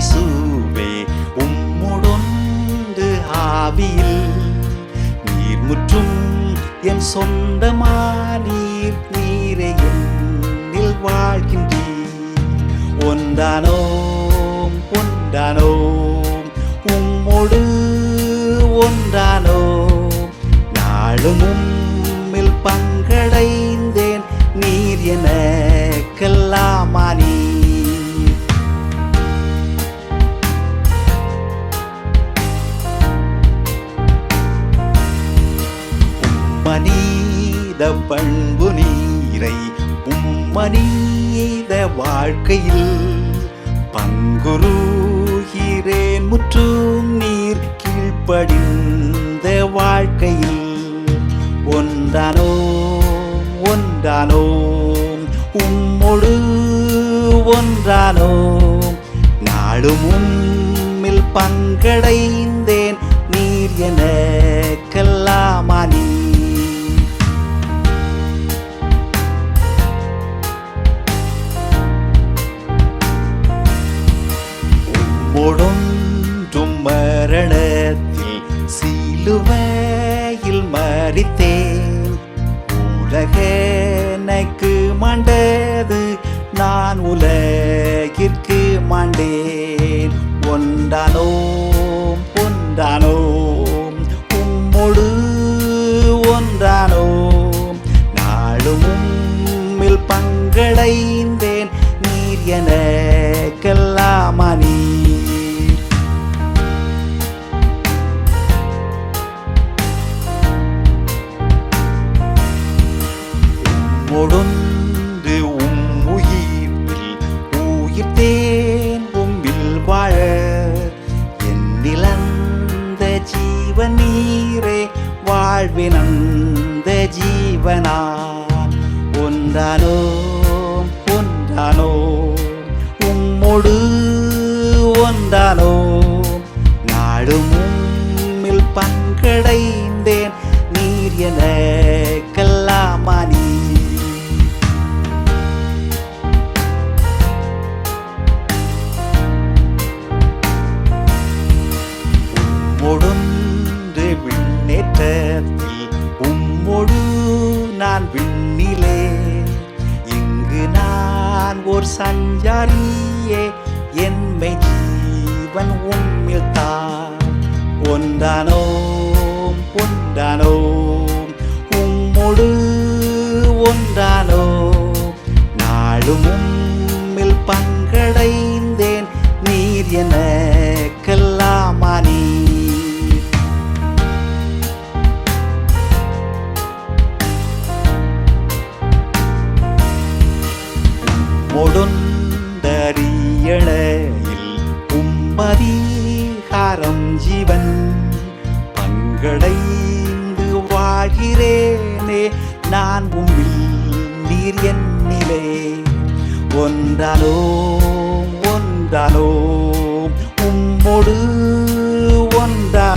இயேசுவே உம்முடொன்று ஆவியில் நீர் முற்றும் என் சொந்தமா செய்த பண்பு நீரை உம்மனீத வாழ்க்கையில் பங்குருகிறேன். முற்றும் நீர் கீழ்ப்படிந்த வாழ்க்கையில் ஒன்றானோ ஒன்றானோ உம்மொடு ஒன்றானோ நாளும் உம்மில் பங்கடைந்தேன் சிலுவையில் மறித்தேன். உலகெனக்கு மாண்டது நான் உலகிற்கு மாண்டேன். ஒன்றானோம் ஒன்றானோம் உம்மொடு ஒன்றானோம். நாளும் உம்மில் பங்களை என்னிலந்த ஜீவன் நீரே வாழ்வினந்த ஜீவனான் ஒன்றானோ ஒன்றானோ உம்மொடு ஒன்றானோ? நாடும் உம்மில் பங்கடை ஓர் சஞ்சாரியே என்மை ஜீவன் உம்மில் தான் ஒன்றானோம் ஒன்றானோம் உம்மொடு ஒன்றானோம் நாளும் உம்மில் பங்கடைந்தேன். நீர் என மொடொந்தரியணையில் உம்மதிகாரம் ஜீவன் பங்கடைந்து வாழ்கிறேனே நான் உம்மில் நீர் என்னிலே ஒன்றாலோ ஒன்றாலோ உம்மொடு ஒன்றா